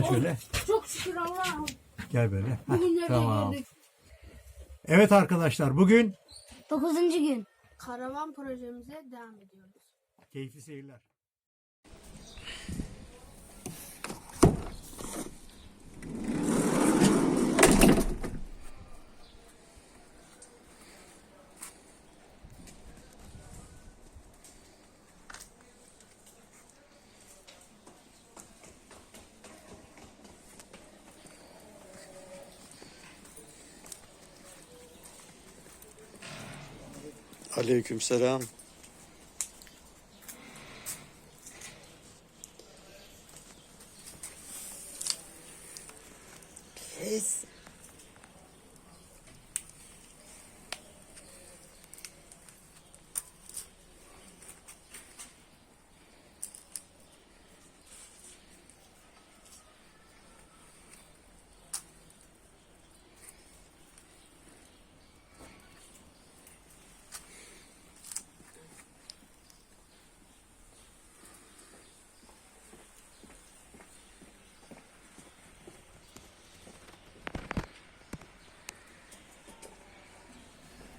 Gel şöyle. Çok şükür Allah'ım. Gel böyle. Heh, tamam. geldik? Evet arkadaşlar bugün Dokuzuncu gün. Karavan projemize devam ediyoruz. keyifli seyirler. Aleykümselam. Kes.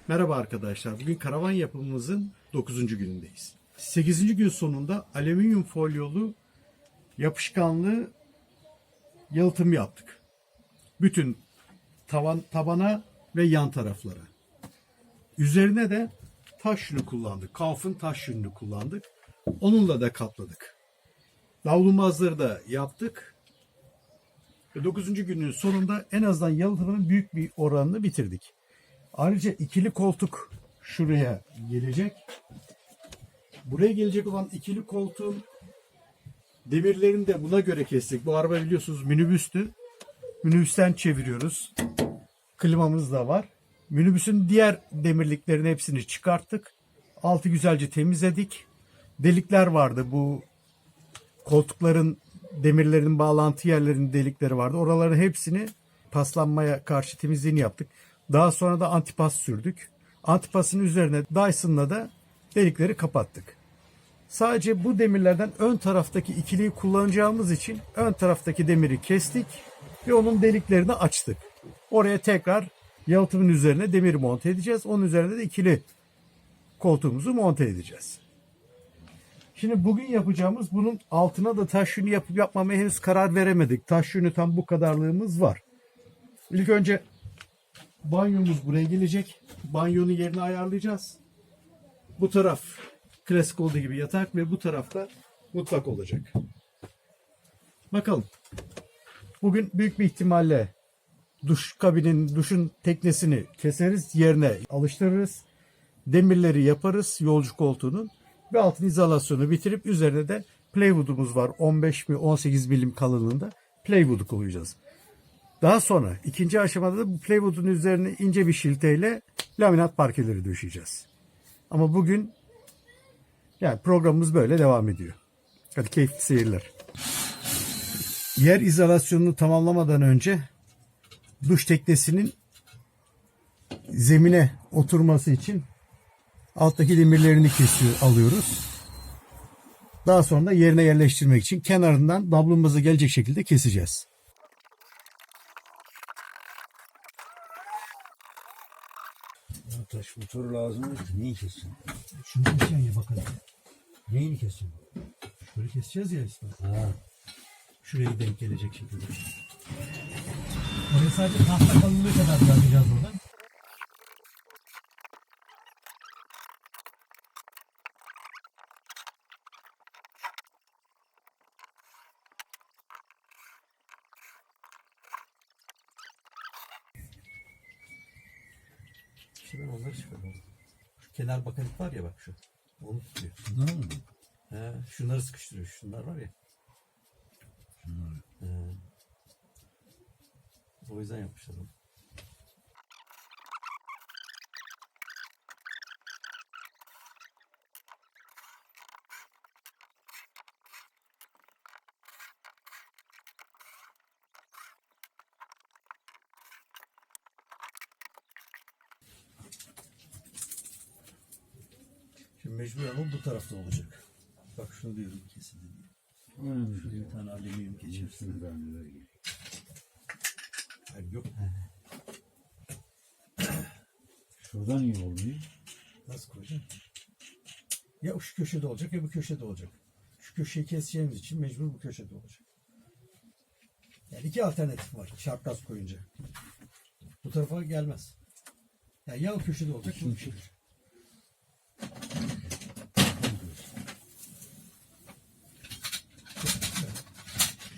Merhaba arkadaşlar. Bugün karavan yapımımızın 9. günündeyiz. 8. gün sonunda alüminyum folyolu yapışkanlı yalıtım yaptık. Bütün tavan tabana ve yan taraflara. Üzerine de taş yünü kullandık. Kauf'un taş yününü kullandık. Onunla da kapladık. Davlumbazları da yaptık. Ve 9. günün sonunda en azından yalıtımının büyük bir oranını bitirdik. Ayrıca ikili koltuk şuraya gelecek. Buraya gelecek olan ikili koltuğun demirlerini de buna göre kestik. Bu araba biliyorsunuz minibüstü. Minibüsten çeviriyoruz. Klimamız da var. Minibüsün diğer demirliklerin hepsini çıkarttık. Altı güzelce temizledik. Delikler vardı bu koltukların demirlerin bağlantı yerlerinin delikleri vardı. Oraların hepsini paslanmaya karşı temizliğini yaptık. Daha sonra da antipas sürdük. Antipasın üzerine Dyson'la da delikleri kapattık. Sadece bu demirlerden ön taraftaki ikiliyi kullanacağımız için ön taraftaki demiri kestik ve onun deliklerini açtık. Oraya tekrar yalıtımın üzerine demir monte edeceğiz. Onun üzerine de ikili koltuğumuzu monte edeceğiz. Şimdi bugün yapacağımız bunun altına da taş yünü yapıp yapmamaya henüz karar veremedik. Taş yünü tam bu kadarlığımız var. İlk önce banyomuz buraya gelecek. Banyonun yerini ayarlayacağız. Bu taraf klasik olduğu gibi yatak ve bu tarafta mutfak olacak. Bakalım. Bugün büyük bir ihtimalle duş kabinin, duşun teknesini keseriz, yerine alıştırırız. Demirleri yaparız yolcu koltuğunun ve altın izolasyonu bitirip üzerine de plywood'umuz var. 15 mi 18 milim kalınlığında plywood'u koyacağız. Daha sonra ikinci aşamada da bu plywood'un üzerine ince bir şilteyle laminat parkeleri döşeyeceğiz. Ama bugün yani programımız böyle devam ediyor. Hadi keyifli seyirler. Yer izolasyonunu tamamlamadan önce duş teknesinin zemine oturması için alttaki demirlerini kesiyor, alıyoruz. Daha sonra da yerine yerleştirmek için kenarından dablumuza gelecek şekilde keseceğiz. Ya taş motoru lazım. Neyi keseceksin? Şunu keseceksin ya bakalım. Neyini keseceksin? Şöyle keseceğiz ya işte. Ha. Şuraya denk gelecek şekilde. Oraya sadece tahta kalınlığı kadar bırakacağız oradan. Ben onları çıkarıyorum. Şu kenar bakanlık var ya bak şu. Onu tutuyor. Bunlar mı? He, şunları sıkıştırıyor. Şunlar var ya. Şunlar. He. O yüzden yapmışlar onu. Şimdi mecburen o bu tarafta olacak. Bak şunu diyorum kesildi diye. Önemli Şuraya bir tane alüminyum geçirsin. Hayır, yok. Şuradan iyi olmuyor. Nasıl koyacağım? Ya şu köşede olacak ya bu köşede olacak. Şu köşeyi keseceğimiz için mecbur bu köşede olacak. Yani iki alternatif var şartgaz koyunca. Bu tarafa gelmez. Yani ya o köşede olacak ya bu köşede.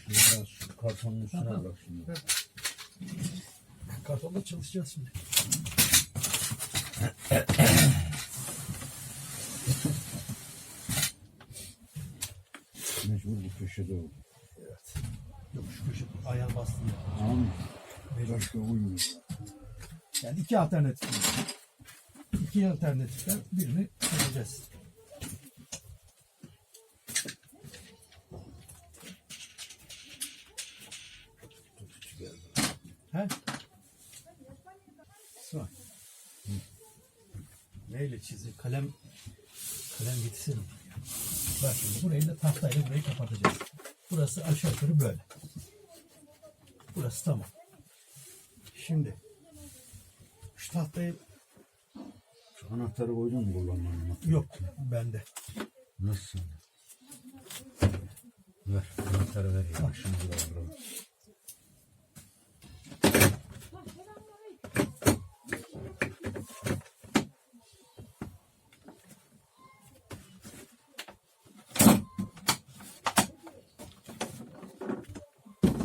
Şurada şu kartonun üstüne bak şimdi. Kartonda çalışacağız şimdi. Mecbur bu köşede oldu. Evet. Yok şu köşede ayağın bastın ya. Tamam mı? Başka uymuyor. Yani iki alternatif. İki alternatiften birini seçeceğiz. He? İsmail. Neyle çizi? Kalem kalem getirsene. Bak şimdi burayı da tahtayla burayı kapatacağız. Burası aşağı yukarı böyle. Burası tamam. Şimdi şu tahtayı Şu anahtarı koydun mu kullanmanın? yok bende. Nasıl? Ver. Anahtarı ver. Bak şimdi buraya vuralım.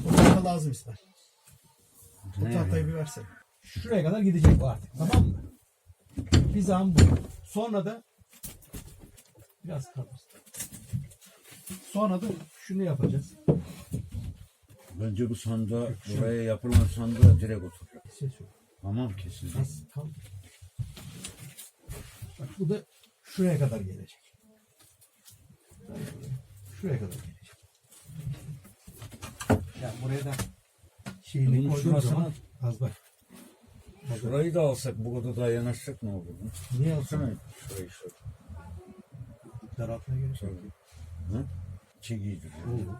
O O Ne tahtayı bir versene. Şuraya kadar gidecek bu artık tamam mı? Hizam bu. Sonra da biraz kalır. Sonra da şunu yapacağız. Bence bu sandığa, buraya yapılan sandığa direkt oturacak. Ses yok. Tamam kesildi. Az kal. Bak bu da şuraya kadar gelecek. Şuraya kadar gelecek. Yani buraya da şeyini Bunun koyduğum şurasına- zaman az bak. Şurayı da alsak bu kadar daha yanaşacak ne olur? Niye alsın? Baksana şurayı şöyle. Daraltmaya gerek yok. Hı? Çekiyidir. Olur.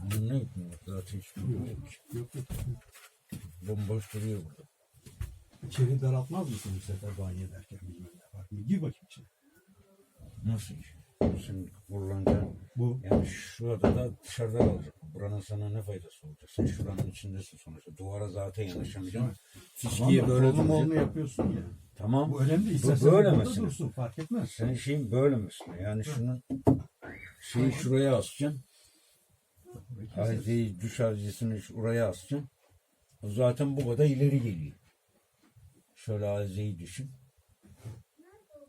Bunun ne hükmü var? Zaten hiçbir Yok, yok. yok, yok. Bomboş duruyor burada. İçeri daraltmaz mısın bu sefer banyo ederken bilmem ne var. Gir bakayım içine. Nasıl iş? Kullanacağın Bu yani şurada da dışarıda kalacak. Buranın sana ne faydası olacak? Sen şuranın içindesin sonuçta. Duvara zaten yanaşamayacaksın. Fiskiye böyle Oğlum duracak. onu yapıyorsun ya. Tamam. Bu önemli. Bu İstersen böyle burada mesela. dursun fark etmez. Senin şeyin böyle mesela. Yani şunun şeyi şuraya asacaksın. Ayrıca duş harcısını oraya asacaksın. O zaten bu kadar ileri geliyor. Şöyle azeyi düşün.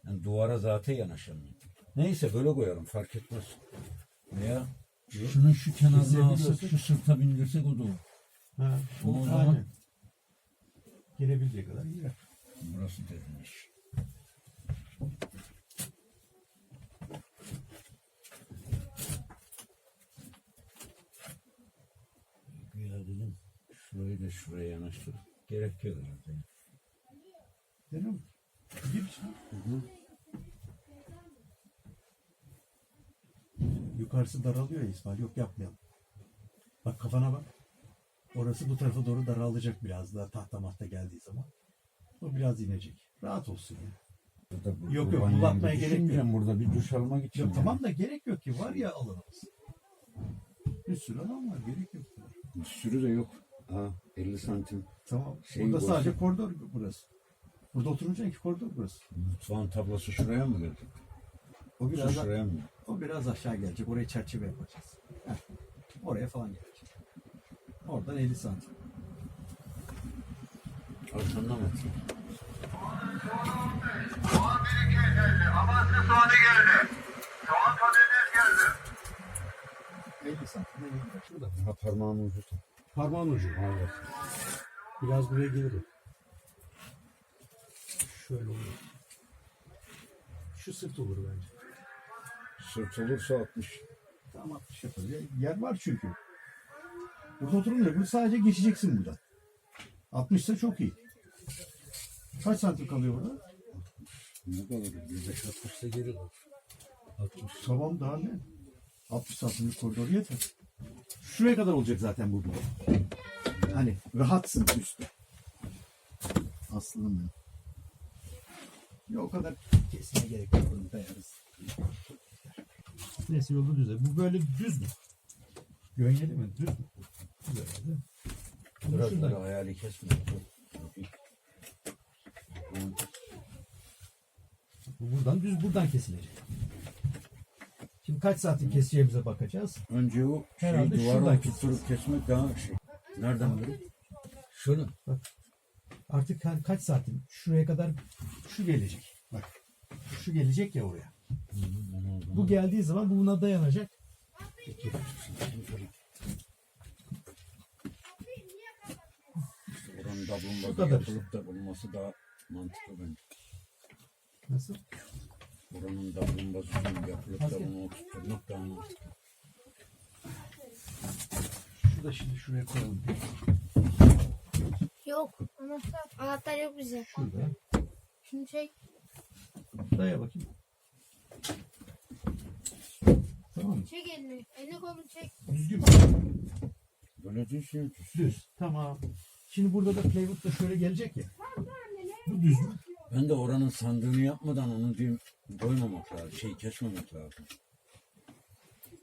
Yani duvara zaten yanaşamıyor. Neyse böyle koyarım fark etmez. Veya şunun şu kenarına alsak şu sırta bindirsek o da olur. Ha, O o zaman- aynen. Girebildiği kadar girer. Burası derinmiş. Ya dedim şurayı da şuraya yanaştır. Gerek yok herhalde. Değil mi? Gir içine. Yukarısı daralıyor ya İsmail. Yok yapmayalım. Bak kafana bak. Orası bu tarafa doğru daralacak biraz daha tahta mahta geldiği zaman. O biraz inecek. Rahat olsun ya. Burada bu- Yok, yok, bir gerek yok. Burada bir duş almak için. Yok yani. tamam da gerek yok ki. Var ya alanımız. Bir sürü alan var. Gerek yok. Bir sürü de yok. Ha, 50 santim. Tamam. Şey Burada olsun. sadece koridor burası. Burada oturunca ki koridor burası. Mutfağın tablosu şuraya mı geldi? O biraz, Şu şuraya mı? O biraz aşağı gelecek. Oraya çerçeve yapacağız. Heh. Oraya falan gelecek. Oradan 50 santim. Arkandan mı? Soğan 1250. Amasya soğanı geldi. Soğan patates geldi. 50 santim. 50 santim. Şurada. Ha parmağımın ucu. Parmağın ucu. Evet. Biraz buraya gelir o. Şöyle olur. Şu sırt olur bence. Sırt olursa 60. Tamam 60 yaparız. Ya- Yer var çünkü. Burada oturunca burada sadece geçeceksin buradan. 60 ise çok iyi. Kaç santim kalıyor burada? Ne kadar? 25 60 da geri kalır. 60. Tamam daha ne? 60 santimlik koridor yeter. Şuraya kadar olacak zaten bu duvar. Hani rahatsın üstte. Aslında mı? Ya o kadar kesmeye gerek yok. Bunu dayarız. Neyse yolu düz. Bu böyle düz mü? Gönyeli mi? Düz mü? Düz herhalde. Biraz böyle hayali kesme. Bu buradan düz buradan kesilecek. Şimdi kaç santim keseceğimize bakacağız. Önce o şey Herhalde duvarı şuradan oturtup kesmek daha şey. Nereden biliyor? Şunu. Artık hani kaç santim? Şuraya kadar şu gelecek. Bak. Şu gelecek ya oraya. Bu geldiği zaman bu buna dayanacak. Oranın da yapılıp da bulunması daha mantıklı bence. Nasıl? Oranın da bulunması yapılıp da bunu oturtmak daha mantıklı. Şu da şimdi şuraya koyalım. Yok. Anahtar. Anahtar yok bize. Şurada. Şunu çek. Daya bakayım. Tamam mı? Çek elini. Elini kolunu çek. Düzgün? Böyle düz şey düz. Düz. Tamam. Şimdi burada da plywood da şöyle gelecek ya. Bu düz mü? Ben de oranın sandığını yapmadan onu diyeyim koymamak lazım. Şey kesmemek lazım.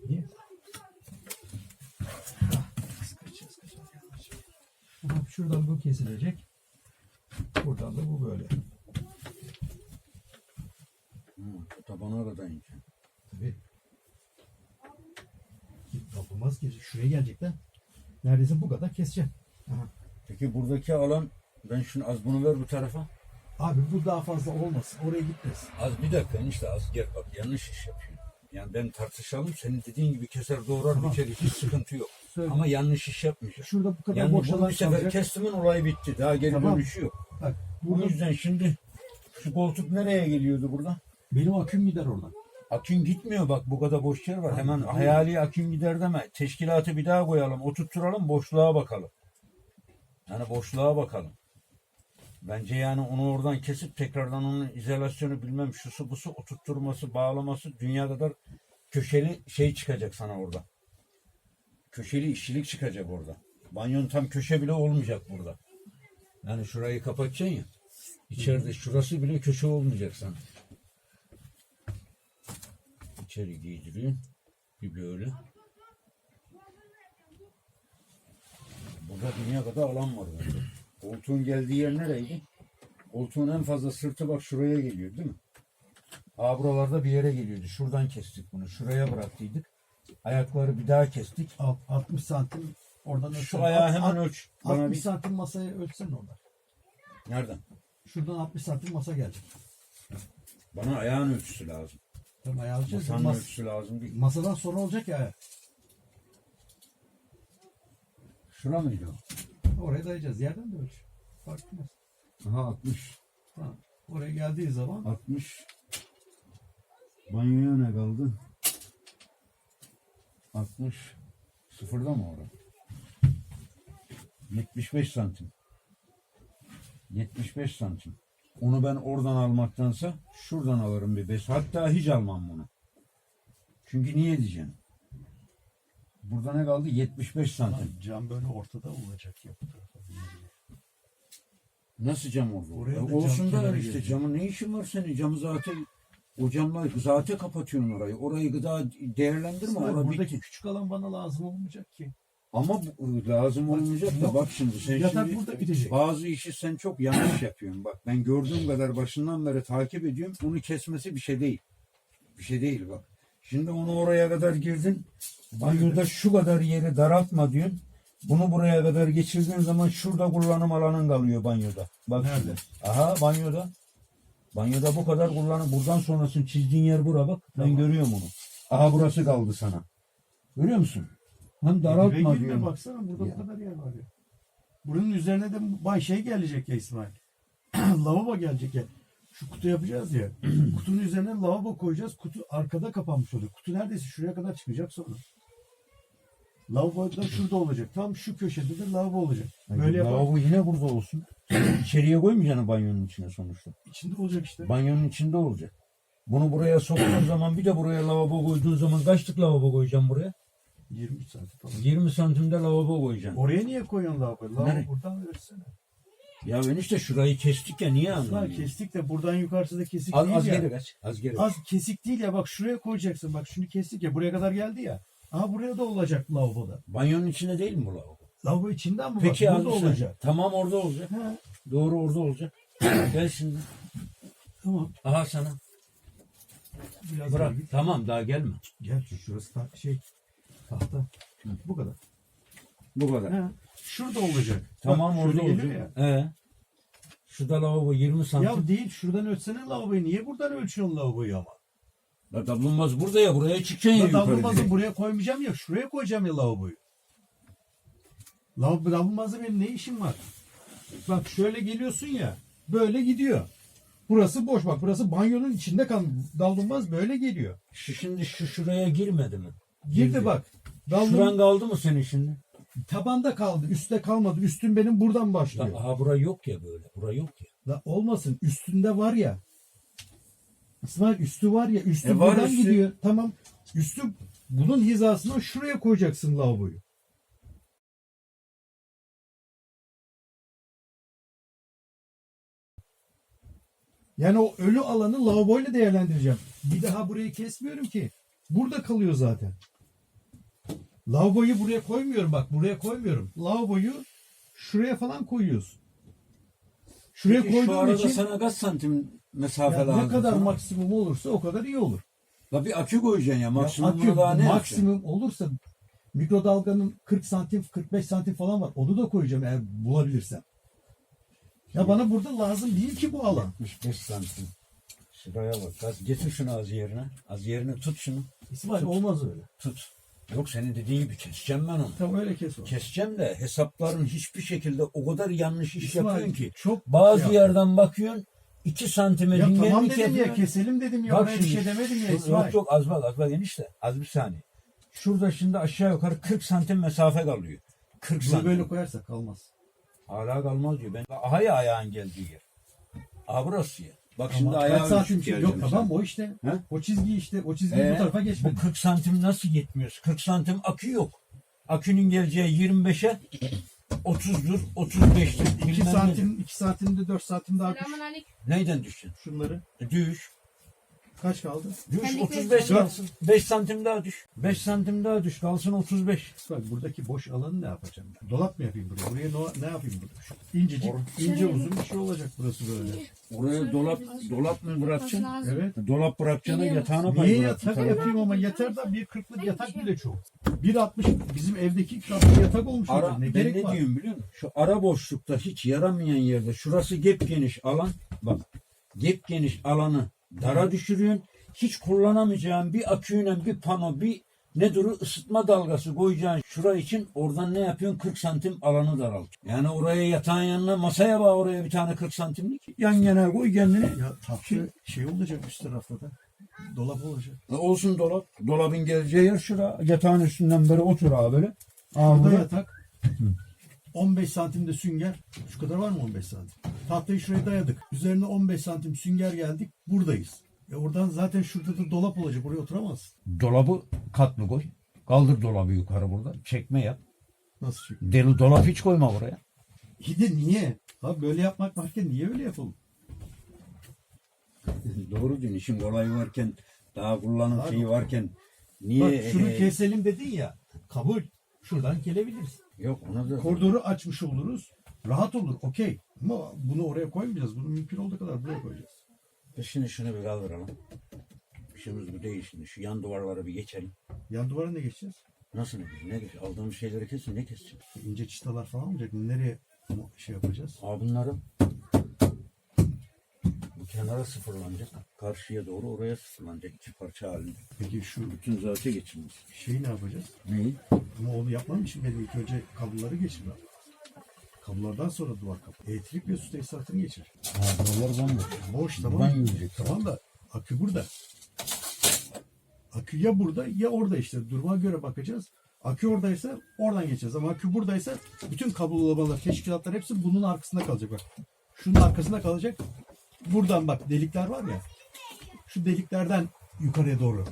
Niye? Şuradan bu kesilecek. Buradan da bu böyle. Hı, tabana kadar ince. Tabii. Yapılmaz ki. Şuraya gelecek de. Neredeyse bu kadar keseceğim. Aha. Peki buradaki alan ben şunu az bunu ver bu tarafa. Abi bu daha fazla olmasın. Oraya gitmesin. Az bir dakika işte az gel bak yanlış iş yapıyor. Yani ben tartışalım senin dediğin gibi keser doğrar Tamam. biçer hiç sıkıntı yok. Söyle. Ama yanlış iş yapmayacak. Şurada bu kadar Yani boş alan bir sefer kestimin olay bitti. Daha geri Tamam. dönüşü yok. Bak Bu burada yüzden şimdi şu koltuk nereye geliyordu burada? benim aküm gider oradan. Akün gitmiyor bak bu kadar boş yer var. Hemen hayali akün gider deme. Teşkilatı bir daha koyalım, oturtturalım, boşluğa bakalım. Yani boşluğa bakalım. Bence yani onu oradan kesip tekrardan onun izolasyonu bilmem şusu busu oturtturması, bağlaması dünya kadar köşeli şey çıkacak sana orada. Köşeli işçilik çıkacak orada. Banyon tam köşe bile olmayacak burada. Yani şurayı kapatacaksın ya. İçeride şurası bile köşe olmayacak sana. İçeri giydiriyor. Bir böyle. Burada dünya kadar alan var bende. Koltuğun geldiği yer nereydi? Koltuğun en fazla sırtı bak şuraya geliyor değil mi? Aa buralarda bir yere geliyordu. Şuradan kestik bunu. Şuraya bıraktıydık. Ayakları bir daha kestik. Alt- 60 santim oradan Şu ölçsen. ayağı Alt- hemen alt- ölç. Bana 60 bir... santim masaya ölçsen orada. Nereden? Şuradan 60 santim masa gelecek. Bana ayağın ölçüsü lazım. Ayağı ölçeceğiz. Masanın Mas- ölçüsü lazım değil. masadan sonra olacak ya. Şura mıydı o? Oraya dayayacağız. Yerden de ölç. Fark etmez. Aha 60. Tamam. Oraya geldiği zaman 60. Banyoya ne kaldı? 60. Sıfırda mı orada? 75 santim. 75 santim. Onu ben oradan almaktansa şuradan alırım bir beş. Hatta hiç almam bunu. Çünkü niye diyeceğim? Burada ne kaldı? 75 santim. cam böyle ortada olacak ya bu tarafa. Nasıl cam oldu? Oraya E, da cam olsun da kenarı işte gelecek. camın ne işin var senin? Camı zaten o camla zaten kapatıyorsun orayı. Orayı gıda değerlendirme. İsmail, Orada buradaki bitti. küçük alan bana lazım olmayacak ki. Ama bu- lazım olmayacak da bak şimdi sen Yatak şimdi burada bitecek. bazı işi sen çok yanlış yapıyorsun. Bak ben gördüğüm kadar başından beri takip ediyorum. Bunu kesmesi bir şey değil. Bir şey değil bak. Şimdi onu oraya kadar girdin. Banyoda şu kadar yeri daraltma diyorsun. Bunu buraya kadar geçirdiğin zaman şurada kullanım alanın kalıyor banyoda. Bak Nerede? şimdi. Aha banyoda. Banyoda bu kadar kullanım. Buradan sonrasını çizdiğin yer bura bak. Ben görüyorum onu. Aha burası kaldı sana. Görüyor musun? Hem daraltma Daraltma diyorum. baksana burada Ya. bu kadar yer var ya. Bunun üzerine de bay şey gelecek ya İsmail. lavabo gelecek ya. Şu kutu yapacağız ya. Kutunun üzerine lavabo koyacağız. Kutu arkada kapanmış oluyor. Kutu neredeyse şuraya kadar çıkacak sonra. Lavabo da şurada olacak. Tam şu köşede de lavabo olacak. Böyle yapalım. Lavabo yine burada olsun. Sen içeriye koymayacaksın banyonun içine sonuçta. İçinde olacak işte. Banyonun içinde olacak. Bunu buraya soktuğun zaman bir de buraya lavabo koyduğun zaman kaçlık lavabo koyacağım buraya? 23 santim falan. 20 santimde lavabo koyacaksın. Oraya niye koyuyorsun lavabo? Lavabo Nereye? buradan versene. Ya enişte şurayı kestik ya niye Lan anlamıyorsun? kestik de buradan yukarısı da kesik Az, değil az ya. geri kaç. Az geri. Az kesik değil ya bak şuraya koyacaksın. Bak şunu kestik ya buraya kadar geldi ya. Aha buraya da olacak lavaboda. Banyonun içinde değil mi bu lavabo? Lavabo içinden mi? Peki bak, burada şey. olacak. Tamam orada olacak. Ha, Doğru orada olacak. Gel şimdi. tamam. Aha sana. Biraz Bırak. daha git. Tamam daha gelme. Gel şu şurası ta- şey tahta. Bu kadar. Bu kadar. Ha, şurada olacak. Tamam Bak, orada geliyor olacak. Ee, şurada lavabo 20 Ya. santim. ya değil şuradan ölçsene lavaboyu. Niye buradan ölçüyorsun lavaboyu ama? Ya davlumbaz burada ya buraya çıkacaksın ya Ya yukarı. davlumbazı direkt. buraya koymayacağım ya. Şuraya koyacağım ya lavaboyu. Lav, davlumbazda benim ne işim var? Bak şöyle geliyorsun ya. Böyle gidiyor. Burası boş bak. Burası banyonun içinde kal. Davlumbaz böyle geliyor. Şu şimdi şu şuraya girmedi mi? Girdi bak. Şuran Davlum kaldı mı senin şimdi? tabanda kaldı. Üstte kalmadı. Üstün benim buradan La, başlıyor. aha bura yok ya böyle. Bura yok ya. La olmasın. Üstünde var ya. İsmail üstü var ya. Üstü E var buradan üstü. gidiyor. Tamam. Üstü bunun hizasına şuraya koyacaksın lavaboyu. Yani o ölü alanı lavaboyla değerlendireceğim. Bir daha burayı kesmiyorum ki. Burada kalıyor zaten. Lavaboyu buraya koymuyorum bak. Buraya koymuyorum. Lavaboyu şuraya falan koyuyorsun. Şuraya Peki şu koyduğum arada için sana kaç santim mesafe ya lazım? ne kadar sana? maksimum olursa o kadar iyi olur. La bir akü koyacaksın ya. Ya Maksimumuna akü daha ne yapacaksın? maksimum olursa mikrodalganın 40 santim 45 santim falan var. Onu da koyacağım eğer bulabilirsem. Ya bana burada lazım değil ki bu alan. 65 santim. Şuraya bak. Az getir şunu az yerine. Az yerine tut şunu. İsmail olmaz öyle. Tut. Yok senin dediğin gibi keseceğim ben onu. Tamam öyle kes o. Keseceğim de hesapların hiçbir şekilde o kadar yanlış iş İsmail, yapıyorsun ki. çok Bazı şey yerden bakıyorsun 2 santime Ya tamam dedim ya yapıyorsun. keselim dedim ya. Bak Oraya bir şimdi, şey demedim ya şu- İsmail. Yok yok az bak az bak enişte. Az bir saniye. Şurada şimdi aşağı yukarı 40 santim mesafe kalıyor. 40 Bunu santim. böyle koyarsak kalmaz. Hala kalmaz diyor. Ben aha ya ayağın geldiği yer. Aha burası ya. Bak şimdi Ama ayağı kaç santim düşük şey? Yok tamam o işte. He? O çizgi işte. O çizgi Ee, bu tarafa geçmedi. Bu 40 santim nasıl yetmiyor? 40 santim akü yok. Akünün geleceği 25'e 30'dur, 35'tir. 2 bilmem santim, 2 santimde 4 santim daha düş. Neyden düşeceksin? Şunları E, Düş. Kaç kaldı? Düş Kendi 35 keseceğim. kalsın. 5 santim daha düş. 5 santim daha düş kalsın 35. Bak buradaki boş alanı ne yapacağım? ben? Dolap mı yapayım buraya? Buraya no- ne yapayım burada? Şu İncecik, ince uzun bir şey olacak burası böyle. Oraya dolap dolap mı bırakacaksın? Evet. Dolap bırakacaksın Biliyor yatağına pay Niye yatak yapayım ama yeter da bir kırklık yatak bile çok. 1.60 bizim evdeki katlı yatak olmuş Ara, orada. Ne ben gerek ne var? diyorum biliyor musun? Şu ara boşlukta hiç yaramayan yerde şurası gep geniş alan bak gep geniş alanı dara düşürüyorsun. Hiç kullanamayacağın bir aküyle bir pano bir ne duru ısıtma dalgası koyacaksın şura için oradan ne yapıyorsun 40 santim alanı daralt. Yani oraya yatağın yanına masaya bağ oraya bir tane 40 santimlik yan yana koy kendini. Ya tatlı şey olacak üst tarafta da. Dolap olacak. E, Olsun dolap. Dolabın geleceği yer şura. Yatağın üstünden böyle otur abi böyle. Burada burada yatak. 15 santimde sünger. Şu kadar var mı 15 santim? Tahtayı şuraya dayadık. Üzerine 15 santim sünger geldik. Buradayız. Ya oradan zaten şurada da dolap olacak. Oraya oturamazsın. Dolabı katlı koy. Kaldır dolabı yukarı burada. Çekme yap. Nasıl çık? Deli dolap hiç koyma buraya. İyi de niye? Abi böyle yapmak varken niye öyle yapalım? Doğru diyorsun. İşin kolayı varken daha kullanım şeyi varken niye Bak şunu e, keselim dedin ya. Kabul. Şuradan gelebiliriz. Yok ona da Koridoru açmış oluruz. Rahat olur. Okey. Ama bunu oraya koymayacağız. Bunu mümkün olduğu kadar buraya koyacağız. Şimdi şunu bir kaldıralım. İşimiz bu değil şimdi. Şu yan duvarları bir geçelim. Yan duvara ne geçeceğiz? Nasıl ne Ne geç? Aldığımız şeyleri kesin ne keseceğiz? İnce çıtalar falan olacak. Nereye şey yapacağız? Aa bunları bu kenara sıfırlanacak. Karşıya doğru oraya sıfırlanacak. iki parça halinde. Peki şu Bütün zaten geçilmez. şeyi ne yapacağız? Neyi? Ama onu yapmam için benim ilk önce kabloları geçirmem. Kablolardan sonra duvar kapı. Elektrik ve su tesisatını geçir. Ha buralar bomboş. Boş tamam. Buradan yürüyecek. Tamam da akü burada. Akü ya burada ya orada işte. Duruma göre bakacağız. Akü oradaysa oradan geçeceğiz. Ama akü buradaysa bütün kablolamalar, teşkilatlar hepsi bunun arkasında kalacak. Bak. Şunun arkasında kalacak. Buradan bak delikler var ya. Şu deliklerden yukarıya doğru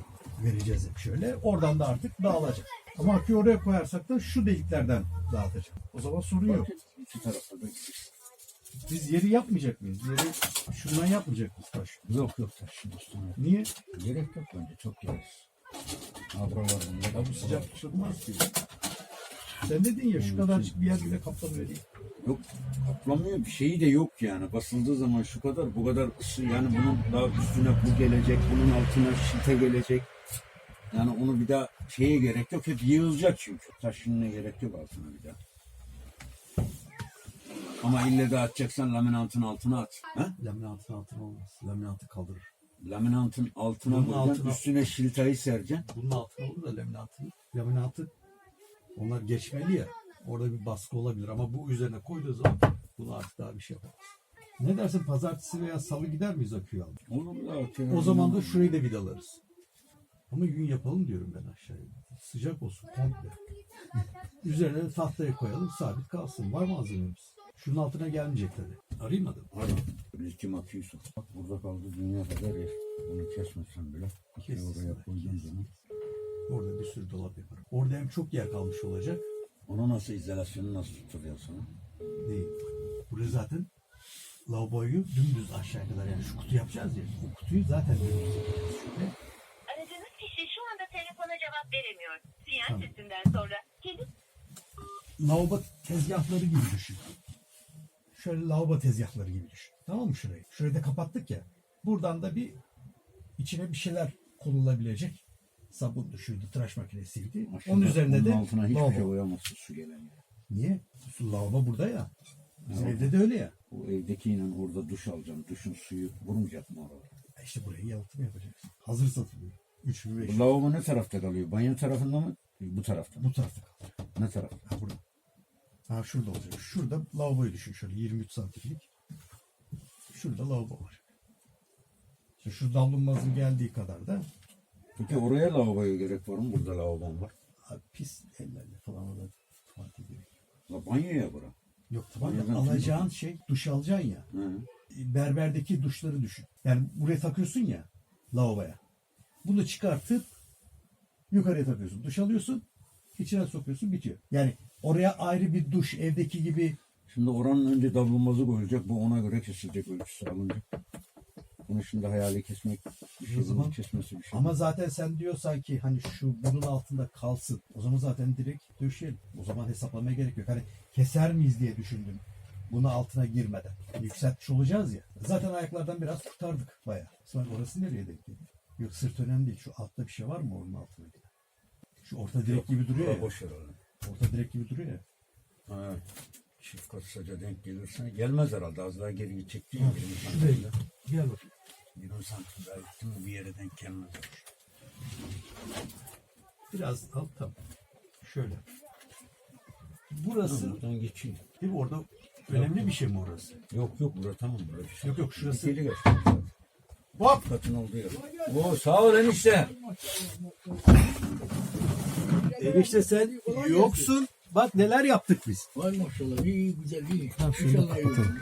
vereceğiz hep şöyle. Oradan da artık dağılacak. Ama aküyü oraya koyarsak da şu deliklerden dağıtacak. O zaman sorun yok. Tarafta da. Biz yeri yapmayacak mıyız? Yeri şundan yapmayacak mıyız taş? Yok yok taşın üstüne. Niye? Gerek yok bence çok gerek. Bunda. Ya bu sıcak tutulmaz ki. Sen dedin ya şu kadar bir yer bile kaplanı vereyim. Yok kaplamıyor bir şeyi de yok yani. Basıldığı zaman şu kadar bu kadar ısı yani bunun daha üstüne bu gelecek, bunun altına şite gelecek. Yani onu bir daha şeye gerek yok. Hep yığılacak çünkü. Taşınına gerek yok altına bir daha. Ama ille de atacaksan laminantın altına at. Ha? Laminatın altına olmaz. Laminatı kaldırır. Laminantın altına Bunun koyacaksın, altına- üstüne şiltayı sereceksin. Bunun altına olur da laminatın. Laminatı onlar geçmeli ya. Orada bir baskı olabilir ama bu üzerine koyduğu zaman bunu artık daha bir şey yapamaz. Ne dersin pazartesi veya salı gider miyiz aküyü atıyorum. O zaman da şurayı da vidalarız. Ama gün yapalım diyorum ben aşağıya. Sıcak olsun komple. Üzerine de tahtaya koyalım sabit kalsın. Var malzememiz. Şunun altına gelmeyecek tabii. Arayayım adam. Var Lityum aküyü sok. Bak burada kaldı dünya kadar yer. Bunu kesmesen bile. Kessin oraya koyduğun zaman. Orada bir sürü dolap yaparım. Orada hem çok yer kalmış olacak. Onu nasıl izolasyonu nasıl tutturuyor sana? Değil. Burada zaten lavaboyu dümdüz aşağı kadar yani şu kutu yapacağız ya. O kutuyu zaten dümdüz yapacağız. Şöyle. Aradığınız kişi şu anda telefona cevap veremiyor. Sinyal Tamam. sesinden sonra kendi lavabo tezgahları gibi düşün. Şöyle lavabo tezgahları gibi düşün. Tamam mı şurayı? Şurayı da kapattık ya. Buradan da bir içine bir şeyler konulabilecek. Sabun düşürdü, tıraş makinesiydi. Onun üzerinde de altına hiçbir lavabo. şey koyamazsın su gelen yere. Niye? Su lavabo burada ya. Bizim evde de öyle ya. O evdekiyle orada duş alacaksın. Duşun suyu vurmayacak mı orada? E İşte burayı yalıtım yapacaksın. Hazır satılıyor. 3 mü 5 Bu lavabo ne tarafta kalıyor? Banyo tarafında mı? Bu tarafta mı? Bu tarafta kalacak. Ne tarafta? Ha burada. Ha şurada olacak. Şurada lavaboyu düşün şöyle 23 santimlik. Şurada lavabo var. İşte şu davlumbazın geldiği kadar da Peki oraya lavaboya gerek var mı? Burada lavabon var. abi pis ellerle falan orada tuvalete gerek. La banyoya bura. Yok da Banyodan alacağın şey duş alacaksın ya. Hı. Berberdeki duşları düşün. Yani buraya takıyorsun ya lavaboya. Bunu çıkartıp yukarıya takıyorsun. Duş alıyorsun. içine sokuyorsun bitiyor. Yani oraya ayrı bir duş evdeki gibi Şimdi oranın önce davlumbazı koyulacak. Bu ona göre kesilecek ölçüsü alınacak. Bunu şimdi hayali kesmek zaman- kesmesi bir şey. Ama zaten sen diyorsan ki hani şu bunun altında kalsın. O zaman zaten direkt döşeyelim. O zaman hesaplamaya gerek yok. Hani keser miyiz diye düşündüm. Bunu altına girmeden. Yükseltmiş olacağız ya. Zaten ayaklardan biraz kurtardık bayağı. Sonra orası nereye denk geliyor? Yok sırt önemli değil. Şu altta bir şey var mı onun altına giden? Şu orta direk gibi duruyor ya. boş ver. Orta direk gibi duruyor ya. Ha, çift kat saca denk gelirse gelmez herhalde. Az daha geri gidecek değil mi? 20 Şuraya santim. gel. Bakayım. 20 santim daha gittim mi bir yere denk gelmez. Biraz al tamam. Şöyle. Burası buradan geçeyim. değil mi? Orada önemli bir şey mi orası? Yok yok bura tamam bura. bir şey Yok, yok, şurası- Dikili geçtim zaten. Hop! Katın olduğu yer. Oo sağ ol enişte. Enişte sen yoksun. Bak neler yaptık biz. Var maşallah iyi güzel iyi. Tamam, İnşallah iyi kapatalım. olur.